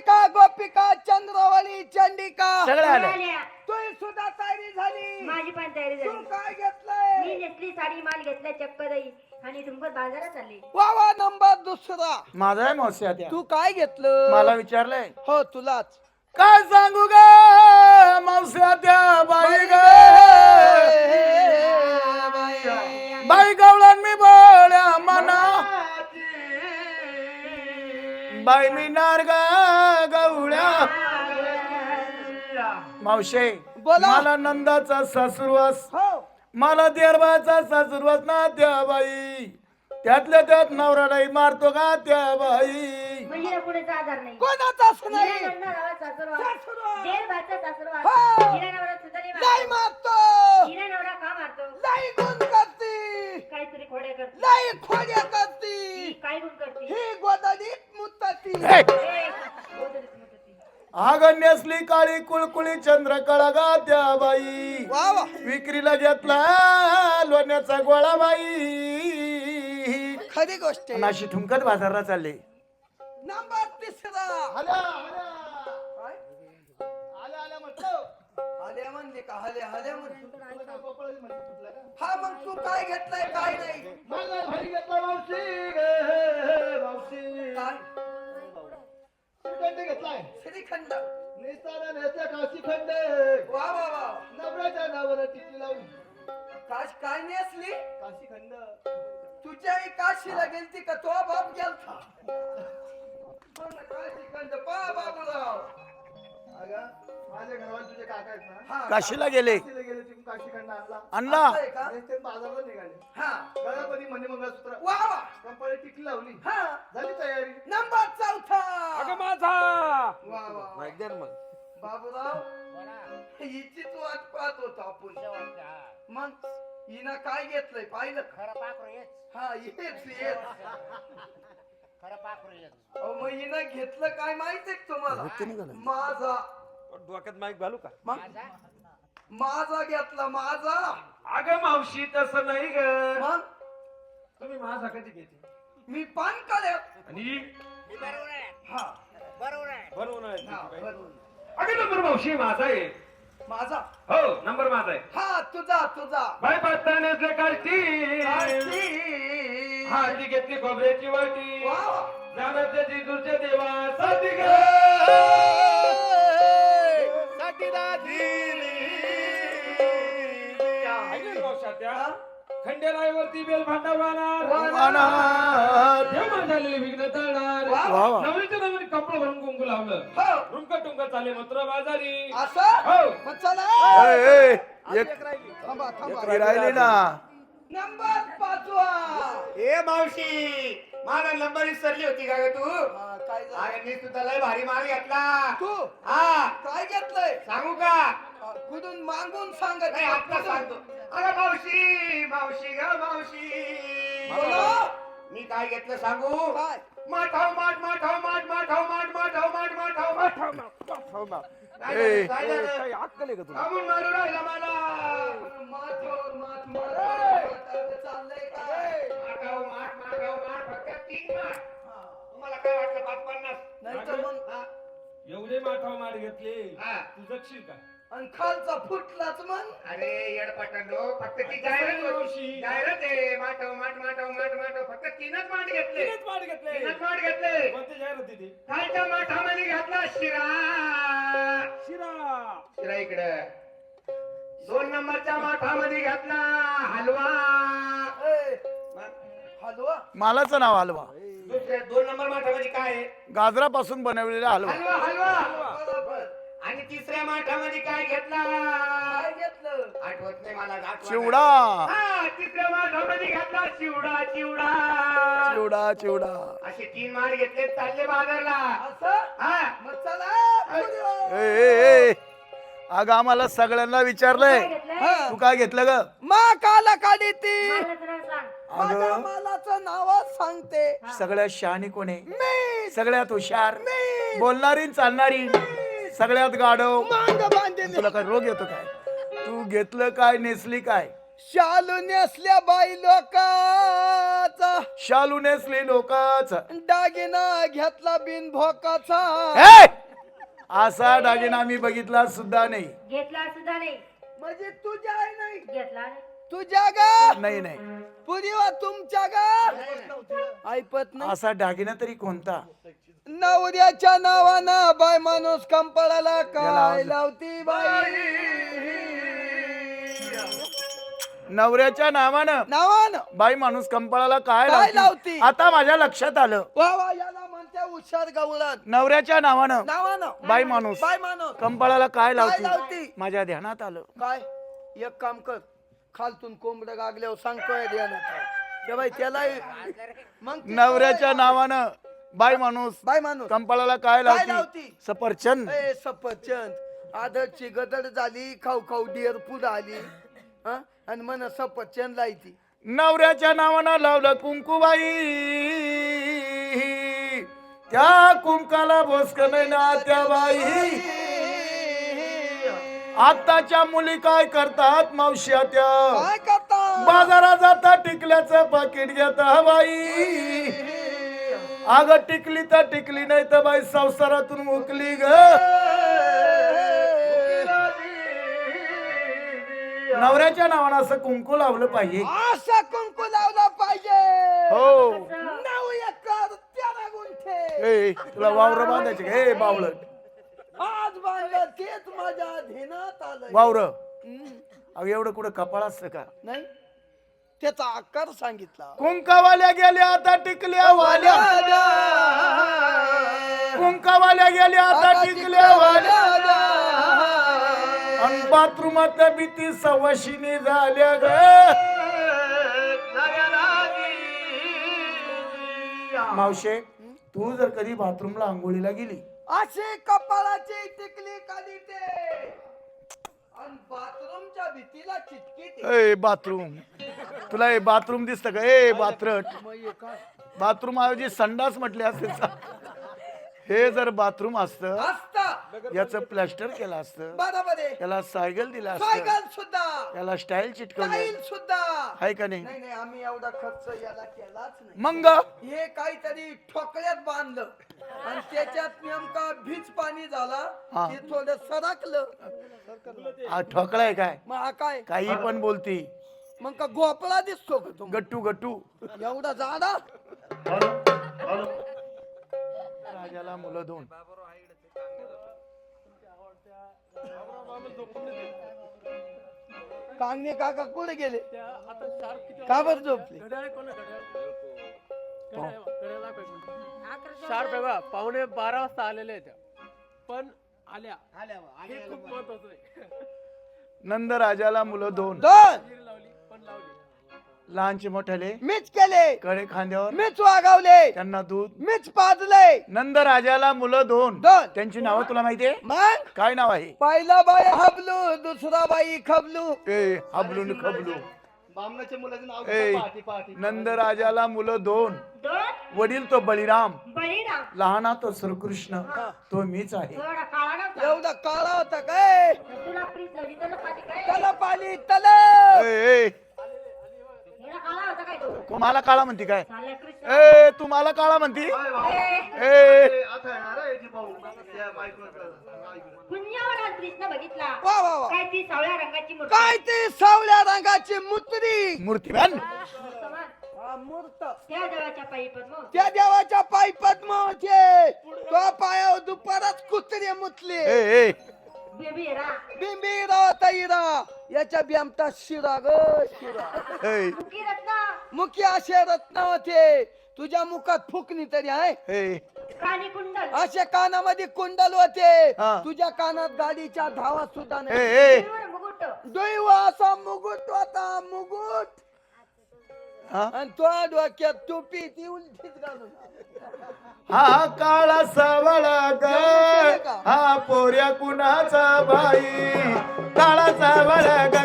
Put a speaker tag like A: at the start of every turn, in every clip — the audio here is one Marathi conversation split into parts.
A: राधिका गोपिका चंद्रवली चंडिका.
B: सगळ्या आल्या
C: आल्या.
A: तू सुद्धा तयारी झाली.
C: माझी पण तयारी
A: तू
C: झाली
A: काय
C: मी
A: घेतलंय
C: नेसली साडी माल घेतला चक्क दही आणि बाजारात चालले
A: वा वा नंबर दुसरा.
B: माझा आहे मावशी आत्या.
A: तू काय घेतलं?
B: मला विचारलंय.
A: हो तुलाच.
B: काय सांगू ग मावशी आत्या बाई ग? बाई गवळण मी बोल्या मना बाई मी नार ग गवळ्या. मावशे
A: बोला.
B: मला नंदाचा सासुरवास.
A: हो.
B: मला देरबाचा सासुरवास ना त्या बाई त्यातल्या त्यात नवरालाही मारतो का त्या बाई
C: म्हणजे कुणाचा आधार नाही?
A: नाही?
C: नवरा नवरा.
A: हा.
C: नवरा नाही
A: नाही
C: मारत. नवरा
A: नाही गुण करती
C: काहीतरी खोड्या करतो.
A: नाही खोड्या
C: ही
A: करती
C: काय गुण करते?
A: ही गोदडीत मुतती
B: हे! आग नेसली काळी कुळकुळी चंद्रकळा गा त्या बाई.
A: वा वा.
B: विक्रीला घेतला लोण्याचा गोळा बाई.
A: खरी गोष्ट आहे.
B: अशी ठुमकत बाजारला चालले.
A: नंबर तिसरा. काय? म्हणले का? हले हले म्हणले हा मग तू काय घेतलंय काय नाही? काय? श्रीखंड. वा वा वा. काश काय नेसली? तुझ्याही काशीला गेलती का? तो बाप गेलता. पण काशीखंड पा बाबूराव.
D: तुझे काका आहेत ना?
A: हा
B: काशीला गेले.
D: काशीला गेले तुम्ही काशीखंड आणला.
B: आणला.
A: असं आहे का?
D: आणि ते बाजारला निघाले.
A: हा.
D: मंगळसूत्र.
A: वा वा.
D: कंपनी टिकली लावली.
A: हा.
D: झाली तयारी.
A: नंबर चौथा.
E: माझा.
A: वा वा वा.
E: मग
A: बाबूराव हिचीच वाट पाहत होतो आपण. मग हिनं काय घेतलंय पाहिलं का? हा येच येच अहो, मग हिनं घेतलं काय माहितीये का तुम्हाला? माझा
E: डोक्यात माईक घालू का?
A: माझा? घेतला माझा.
E: अगं मावशी तसं नाही ग.
A: मग?
E: तुम्ही माझा कधी घेते
A: मी पान काढ्यात
E: आणि?
A: हा.
E: बरोबर आहे.
A: हा. बरोबर.
E: अगं नंबर मावशी माझा आहे.
A: माझा?
E: हो नंबर माझा आहे.
A: हा तुझा तुझा.
E: बाय पाताण्याचे काढती.
A: काढती.
E: हाती घेतली खोबऱ्याची वाटी.
A: वा.
E: जाण्याच्या जिजूच्या देवा. ग. खंडेरायवरती बेल भांडा वाहणार झालेले विघ्न कपडे भरून कुंकू लावलं.
A: हो.
E: रुंक टुंक चाले मात्र बाजारी.
A: असं?
E: हो.
A: चला. थांबा थांबा.
B: राहिली ना.
A: नंबर पाचवा.
D: ए मावशी माझा नंबर विसरली होती का ग तू?
A: हा, काय झालं?
D: अरे मी तुझा लय भारी माल घेतला.
A: तू?
D: हा.
A: काय घेतलंय?
D: सांगू का?
A: कुठून मागून सांगत
D: नाही आता सांगतो. अरे मावशी मावशी ग मावशी.
A: बोला.
D: मी काय घेतलं सांगू? माठाव माठ माठाव माठ माठाव माठ माठाव माठ माठाव माठ? काय झालं?
E: काही अक्कल का तुला?
D: मारू राहिला मला.
A: माथ्यावर माथ मारत चाललंय काय?
D: माठाव माठ माठाव माठ फक्त तीन माठ. तुम्हाला काय वाटलं पाच पन्नास?
A: नाही तर मग
E: एवढे माठाव माठ घेतले.
D: हा.
E: तू जगशील का
A: आणि खालचा फुटलाच मग.
D: अरे येडपटांनो फक्त ती जाहिरात होती. जाहिरात आहे. माठाव माठ माठाव माठ माठाव. फक्त तीनच माठ घेतले.
E: तीनच घेतले.
D: तीनच माठ घेतले.
E: कोणती जाहिरात होती
D: खालच्या माठामध्ये घातला शिरा.
E: शिरा.
D: शिरा इकडं. दोन नंबरच्या माठामध्ये घातला हलवा.
A: ए, हलवा?
B: मालाचं नाव हलवा.
D: दुसऱ्या दोन नंबर माठामध्ये काय आहे?
B: गाजरापासून बनवलेला हलवा
D: हलवा. हलवा आणि तिसऱ्या माठामध्ये काय घेतला?
A: काय घेतलं?
D: आठवत नाही मला आठवत
B: चिवडा.
D: हा तिसऱ्या माठामध्ये घातला चिवडा चिवडा.
B: चिवडा चिवडा.
D: असे तीन माठ घेतले चालले बाजारला.
A: असं?
D: हा.
A: मग चला. पुढे.
B: ए ए ए. अगं आम्हाला सगळ्यांना विचारलंय.
A: हा.
B: तू काय घेतलं ग?
A: मा काला काढी ती.
C: मला जरा सांग.
A: माझ्या
B: अगं.
A: मालाचं नावच सांगते.
B: सगळ्यात शहाणी कोण? आहे
A: मी.
B: सगळ्यात हुशार?
A: मी.
B: बोलणारी न चालणारी? सगळ्यात
A: मांग बांधेल
B: तुला काय रोग येतो काय? तू घेतलं काय नेसली काय?
A: शालू नेसल्या बाई लोकाचा.
B: शालू नेसले लोकाच.
A: दागिना घेतला बिन भोकाचा
B: हे! असा दागिना मी बघितला सुद्धा नाही.
C: घेतला सुद्धा नाही.
A: म्हणजे तुझ्या आहे नाही.
C: घेतला नाही.
A: तुझ्या गा
B: नाही नाही.
A: पुरीवा तुमच्या गा ऐपत नाही.
B: असा दागिना तरी कोणता?
A: नवऱ्याच्या नावानं बाय माणूस कंपळाला काय लावती बाई?
B: नवऱ्याच्या नावानं.
A: नावानं?
B: बाई माणूस कंपाळाला काय
A: काय
B: लावती? आता माझ्या लक्षात आलं.
A: वा वा याला म्हणते हुशार गवळण.
B: नवऱ्याच्या नावानं.
A: नावानं?
B: बाई माणूस.
A: बाय माणूस.
B: कंपाळाला काय
A: लावती?
B: लावती? माझ्या ध्यानात आलं.
A: काय? एक काम कर. खालतून कोंबड गागल्यावर सांगतोय ध्यानात. ते बाई त्याला मग ते
B: नवऱ्याच्या नावानं बाई माणूस
A: बाय माणूस.
B: कंपाळाला काय
A: काय
B: लावती?
A: लावती?
B: सफरचंद.
A: ए सफरचंद. आदरची गदर झाली खाऊ खाऊ डिअर पुढं आली. हं? आणि मन सफरचंद लायती.
B: नवऱ्याच्या नावानं लावलं कुंकुबाई. त्या कुंकाला बोसकन ना त्या बाई. आताच्या मुली काय करतात मावश्या त्या
A: काय करता
B: बाजारात जाता टिकल्याचं पाकिट घेता बाई. अग टिकली तर टिकली नाही तर बाई संसारातून मुकली ग. नवऱ्याच्या नावानं असं कुंकू लावलं पाहिजे.
A: असा कुंकू लावला पाहिजे.
B: हो.
A: नऊ एकर तेरा गुंठे.
B: ए तुला वावर बांधायचे का? ए बावळट.
A: तेच माझ्या ध्येनात आलं
B: वावर. अहो एवढं कुठं कपाळ असतं का?
A: नाही. त्याचा आकार सांगितला.
B: कुंकावाल्या गेल्या आता टिकल्या वाल्या. कुंकावाल्या गेल्या आता टिकल्या वाल्या. आणि बाथरूमातल्या भीती सवाशिनी झाल्या ग. मावशे तू जर कधी बाथरूमला आंघोळीला गेली
A: असे कपाळाची टिकली काढी ते? आणि बाथरूमच्या भीतीला चिटकी ते.
B: ए बाथरूम. तुला हे बाथरूम दिसतं का? ए बाथरट
A: मग हे काय?
B: बाथरूम ऐवजी संडास म्हटले असेल. हे जर बाथरूम असतं
A: असता.
B: याचं प्लॅस्टर केलं असतं
A: बरोबर आहे
B: त्याला सायकल दिला असतं
A: सायकल सुद्धा.
B: त्याला स्टाईल चिटकवलं.
A: टाईल सुद्धा.
B: आहे का नाही?
A: नाही नाही आम्ही एवढा खर्च याला केलाच नाही.
B: मग?
A: हे काहीतरी ठोकळ्यात बांधलं. आणि त्याच्यात नेमका भीज पाणी झाला
B: हा.
A: ते थोडं सरकलं.
B: हा ठोकळाय काय?
A: मग हा काय?
B: काही पण बोलती.
A: मग का गोपळा दिसतो का तो
B: गट्टू गट्टू.
A: एवढा जाडा?
B: राजाला मुलं दोन
A: कांगणे काका कुठे गेले? का बरं झोपले?
F: शार्प आहे बा पावणे बारा वाजता आलेले त्या. पण आल्या. हे खूप महत्वाचं आहे.
B: नंद राजाला मुलं दोन
A: दोन
F: लावली पण लावली.
B: लहानचे मोठ्याले
A: मीच केले.
B: कडे खांद्यावर
A: मीच वागवले.
B: त्यांना दूध.
A: मीच पाजले.
B: नंद राजाला मुलं दोन.
A: दोन.
B: त्यांची नावं तुला माहितीये
A: मग?
B: काय नाव आहे?
A: पहिला बाई हबलू दुसरा बाई खबलू.
B: ए हबलून खबलू.
D: बामणाच्या मुलाचं नाव
B: ए
D: पहाटी पहाटी
B: नंद राजाला मुलं दोन.
C: दोन?
B: वडील तो बळीराम.
C: बळीराम.
B: लहाना तो श्रीकृष्ण. तो मीच आहे.
C: थोडा काळा नव्हता?
A: एवढा काळा होता काय?
C: तुला प्रीत नव्हती त्याला पाठी काय?
A: तला पाली तल
B: ए, ए,
C: एवढा काळा होता काय तो
B: तुम्हाला काळा म्हणती काय? ए तुम्हाला काळा म्हणती?
C: ए,
A: वा वा वा.
C: काय ती सावळ्या रंगाची मूर्ती?
A: काय ती सावळ्या रंगाची मुत्री मूर्त.
C: त्या देवाच्या पायी पद्म.
A: त्या देवाच्या पायी पद्म होते. तो पायावर दुपारात कुत्रे मुतले.
B: ए ए.
A: तैरा याच्या बिमता शिरा ग शिरा.
C: मुकी रत्न.
A: मुखी असे रत्न होते. तुझ्या मुखात फुकणी तरी आहे.
C: कानी कुंडल.
A: असे कानामध्ये कुंडल होते.
B: हा.
A: तुझ्या कानात गाडीच्या धावा सुद्धा नाही.
C: मुकुट.
A: दैव असा मुकुट होता मुकुट.
B: हा
A: आणि तो डोक्यात टोपी ती उलटीच घालून
B: हा काळा सावळा ग. हा पोऱ्या कुणाचा बाई काळा सावळा ग.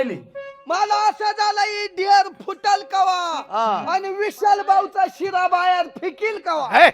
B: राहिली.
A: मला असं झालंय डिअर फुटल कवा.
B: हा.
A: आणि विशाल भाऊचा शिरा बाहेर फिकील कवा.
B: हे.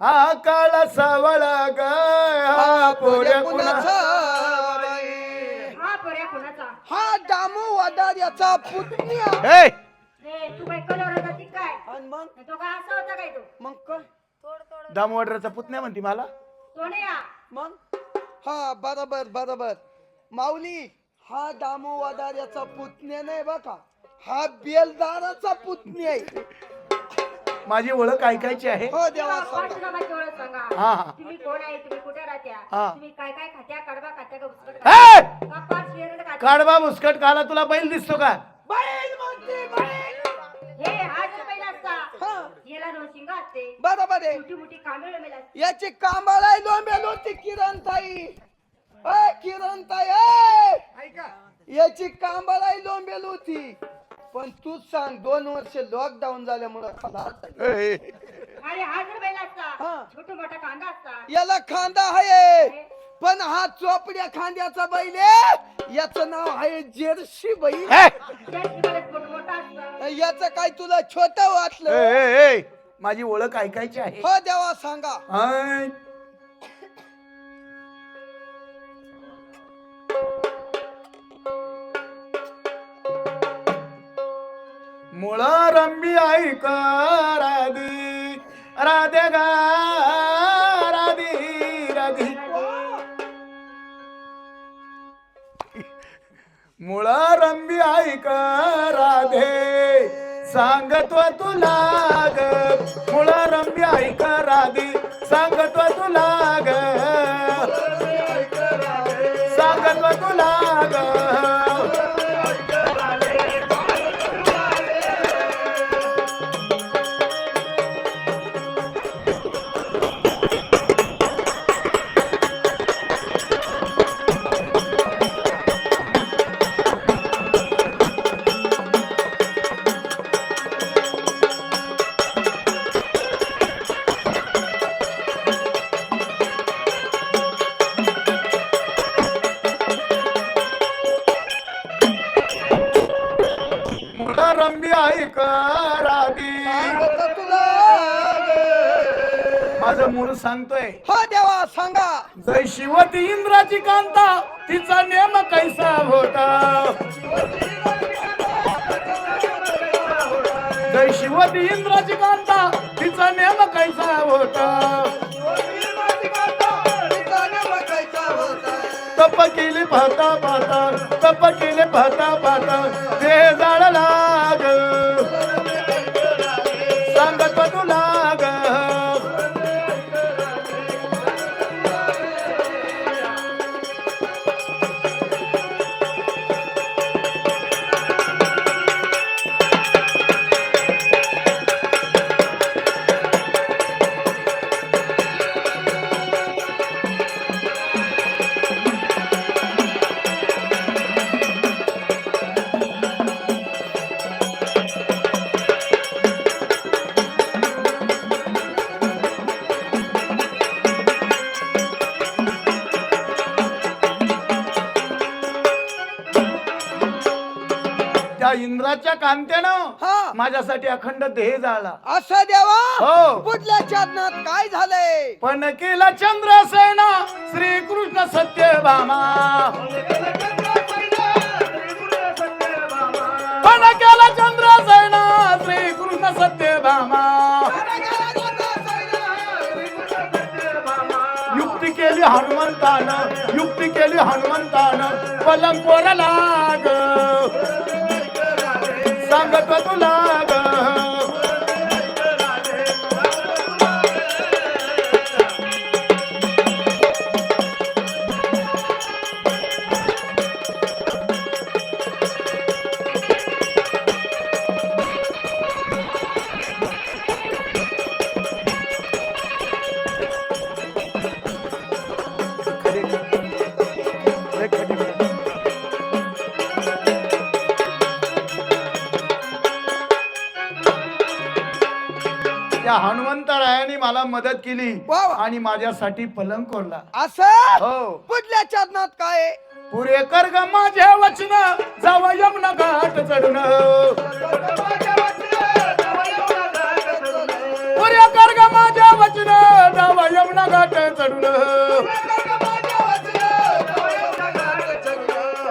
B: हा काळा सावळा ग हा पोऱ्या कुणाचा
A: कुणाचा बाई?
C: हा पर्या कोणाचा
A: हा दामू वडार याचा पुतण्या.
B: हे.
C: रे तू काय कलर जाती काय?
A: आणि मग?
C: तो काय असा होता काय तो?
A: मग काय?
B: दामोदराचा पुतण्या म्हणते मला.
A: मग? हा बरोबर बरोबर. माऊली हा दामू वडार याचा पुतण्या नाही बघा हा बेलदाराचा पुतण्या आहे.
B: माझी ओळख ऐकायची आहे?
A: हो देवा सांगा.
C: पाठुनामाची ओळख सांगा.
B: हा हा.
C: तुम्ही कोण आहे? तुम्ही कुठे राहत्या?
B: हा.
C: तुम्ही काय काय खात्या? कडबा खात्या का उचकट
B: हे!
C: खात्या? का पाच शेरड खात्या?
B: काढबा मुस्कट काला तुला बैल दिसतो का?
A: बैल म्हणते बैल.
C: हे हा जर पहिला असता
A: हा.
C: याला दोन शिंग असते.
A: बरोबर आहे.
C: मोठी मोठी कांबळे मेला
A: याची कांबाळाय लोंबेल होती किरण ताई. अय किरण ताई अय!
D: ऐका.
A: याची कांबाळाय लोंबेल होती. पण तूच सांग दोन वर्ष लॉकडाऊन झाल्यामुळे मला आता-
C: अरे हा जर पहिला असता. छोट मोठा कांदा असता.
A: याला खांदा आहे. पण हा चोपड्या खांद्याचा बैल आहे. याचं नाव आहे जर्सी बैल.
B: हे!
C: त्या शिवाय मोठ मोठा असता
A: याचं काय तुला छोट वाटलं.
B: माझी ओळख ऐकायची आहे.
A: हो देवा सांगा.
B: मुळा रंबी ऐक राधी? राधे गा राधी राधी. मुळा रंबी ऐक राधे? सांगतो तुला ग. मुळा रंबी ऐक राधी? सांगतो तुला ग. सांगतो तुला ग.
A: तुला?
B: माझं मूळ सांगतोय.
A: हो देवा सांगा.
B: जय शिवती इंद्राची कांता तिचा नेम कैसा होता? जय शिवती इंद्राची कांता तिचा नेम कैसा होता? तप केली पाहता पाहता तप केले पाहता पाहता ते जाळ कांतेनं
A: हा.
B: माझ्यासाठी अखंड देह जाळला
A: असं देवा?
B: हो.
A: पुढल्या चरणात काय झालंय?
B: पण केला चंद्रसेना श्रीकृष्ण सत्यभामा. पण केला चंद्रसेना श्रीकृष्ण सत्यभामा. युक्ती केली हनुमंतानं युक्ती केली हनुमंतानं पलंग पोरा लाग. सांगत मदत केली
A: वा वा.
B: आणि माझ्यासाठी पलंग कोरला.
A: असं?
B: हो.
A: पुढल्या चरणात काय
B: पुरे कर ग माझ्या वचन जावा यमुना घाट चढून. पुरे कर ग माझ्या वचन जावा यमुना घाट चढून.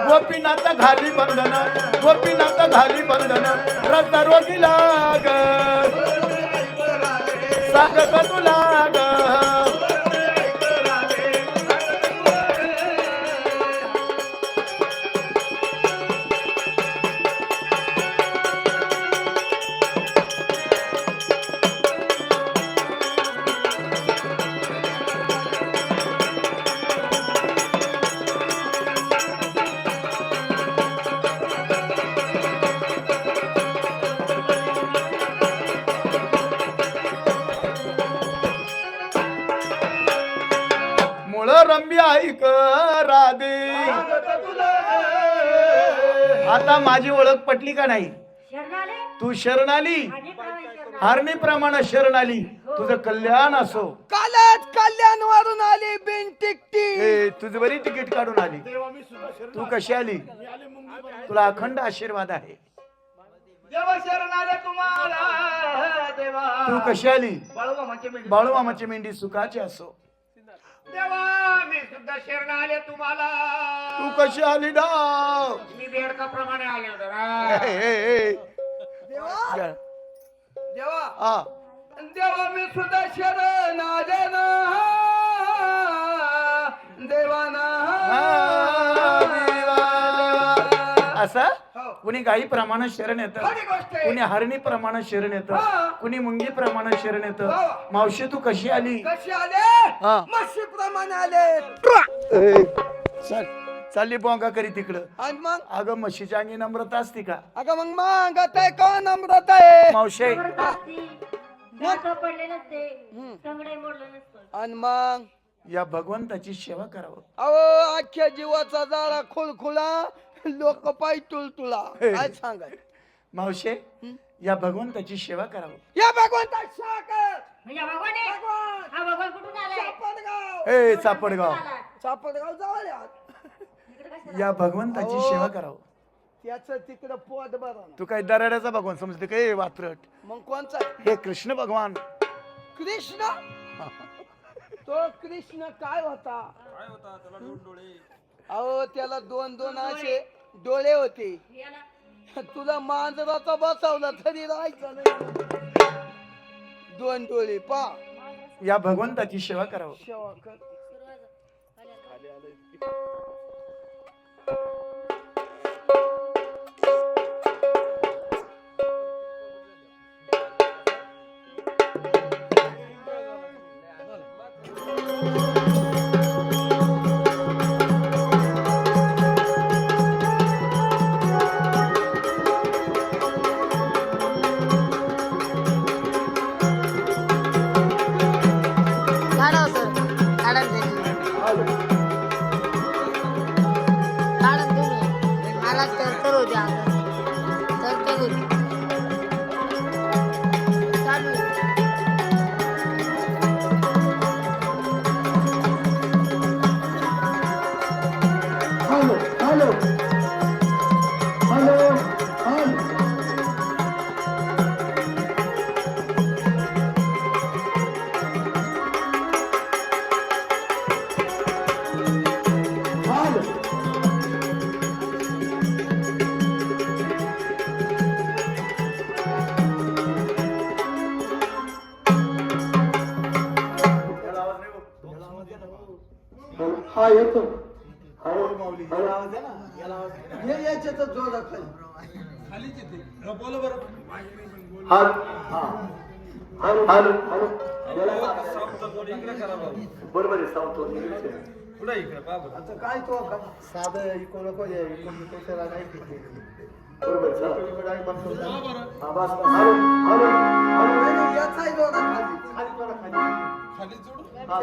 B: गोपीनाथ घाली बंधन गोपीनाथ घाली बंधन रस्ता रोगी लाग सांगत आता माझी ओळख पटली का नाही? तू शरण आली. हारणी प्रमाणे शरण आली तुझं कल्याण असो.
A: कालच कल्याण वरून आली बिन टिकटी
B: ए, तुझी बरी तिकीट काढून आली. तू कशी आली? तुला अखंड आशीर्वाद आहे.
A: देवा शरण आले तुम्हाला. देवा.
B: तू कशी आली? बाळूमामाची मेंढी सुखाची असो.
D: देवा सुद्धा शरण आले तुम्हाला.
B: तू कशी आली डाव
D: मी बेडकाप्रमाणे आले होते ना.
B: ए, ए, ए.
A: देवा देवा.
B: आ,
A: देवा मी सुद्धा शरण आले ना. देवाना
B: असं?
A: हो.
B: कुणी गाई प्रमाणे शरण येत
A: खरी गोष्ट आहे.
B: कुणी हरणी प्रमाणे शरण येत
A: हा.
B: कुणी मुंगी प्रमाणे शरण येत.
A: हा.
B: मावशी तू कशी आली?
A: कशी आले. मशी प्रमाणे आले.
B: चालली बोंगा करी तिकडं.
A: आणि मग?
B: अगं म्हशीच्या अंगी नम्रता असते का?
A: अगं मग मागत आहे का नम्रत आहे?
B: मावशे.
C: समर्थ असती. दात पडले नसते. तंगडे मोडलं नसतं.
A: आणि मग?
B: या भगवंताची सेवा करावं.
A: अहो अख्ख्या जीवाचा जाळा खुलखुला लोक पाय तुला. काय सांगाय
B: मावशे या भगवंताची सेवा करावं.
A: या भगवंता साकर
C: म्हणजे भगवान आहे?
A: भगवान.
C: हा भगवान कुठून आलाय?
A: चापडगाव.
B: ए चापडगाव.
C: आला.
A: चापडगाव जवळ
C: इकडे कशाला?
B: या भगवंताची
A: अहो.
B: सेवा करावं.
A: त्याच तिकडं पोट बरं
B: तू काय दराड्याचा भगवान समजते काय वात्रट?
A: मग कोणचा?
B: हे कृष्ण भगवान.
A: कृष्ण? तो कृष्ण काय होता?
E: काय होता? त्याला दोन डोळे.
A: अहो त्याला दोन दोन असे डोळे. होते.
C: याला.
A: तुला मांजराचा बसवला तरी राहायचं नाही. दोन डोळे पा.
B: या भगवंताची सेवा करावं.
A: शेवा कर.
G: करा
E: बाबू.
B: बरोबर आहे सांगतो
E: पुढे इकडे बाबा.
A: आता काय तो का? साधं इको नको ये इको नाही
B: बरोबर चला.
A: हा बस. Hello hello hello. नाही, खाली. खाली जोरा खाली.
E: खाली जोडू?
A: हा,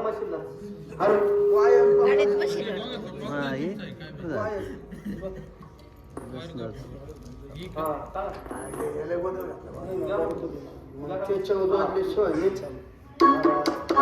A: मशीनला हॅलो.
G: गाडीत
A: हा चला. याला. त्याच्यावर
B: शिवाय नाही चालत